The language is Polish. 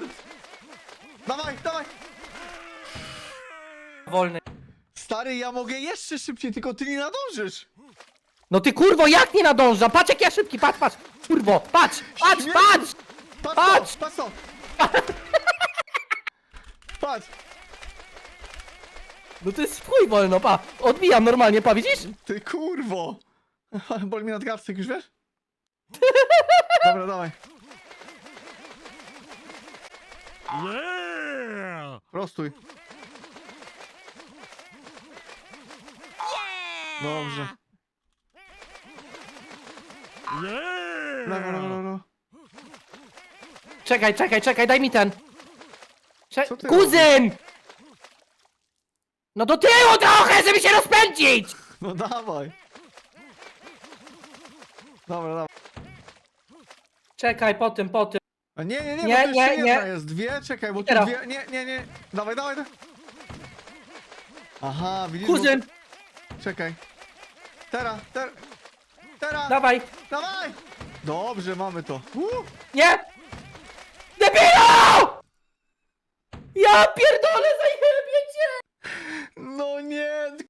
Fart! Dawaj, dawaj! Wolny. Stary, ja mogę jeszcze szybciej, tylko ty nie nadążysz! No ty kurwo, jak nie nadążam? Patrz jak ja szybki, patrz, patrz! Kurwo, patrz, patrz, Śmierć! patrz! Patrz Patrz! to, patrz to! Patrz! No to jest w chuj wolno, pa! Odbijam normalnie, pa, widzisz? Ty kurwo! Boli mnie nadgarstek, już wiesz? Dobra, dawaj. Yeah! Prostuj. Dobrze. Yeah! Lewo, lewo, lewo. Czekaj, czekaj, czekaj, daj mi ten. Cze Co ty Kuzyn! No do tyłu trochę, żeby się rozpędzić! No dawaj. Dobra, dobra. Czekaj, po tym, po tym. A nie, nie, nie, Nie, bo tu jeszcze nie, nie. jedna jest. Dwie, czekaj, bo tu teraz. dwie. Nie, nie, nie. Dawaj, dawaj. dawaj. Aha, widzisz? Kuzyn, Bo... Czekaj. Teraz, teraz. Teraz. dawaj. Dawaj! Dobrze, mamy to. Uh! Nie! Debilu! Ja pierdolę, nie!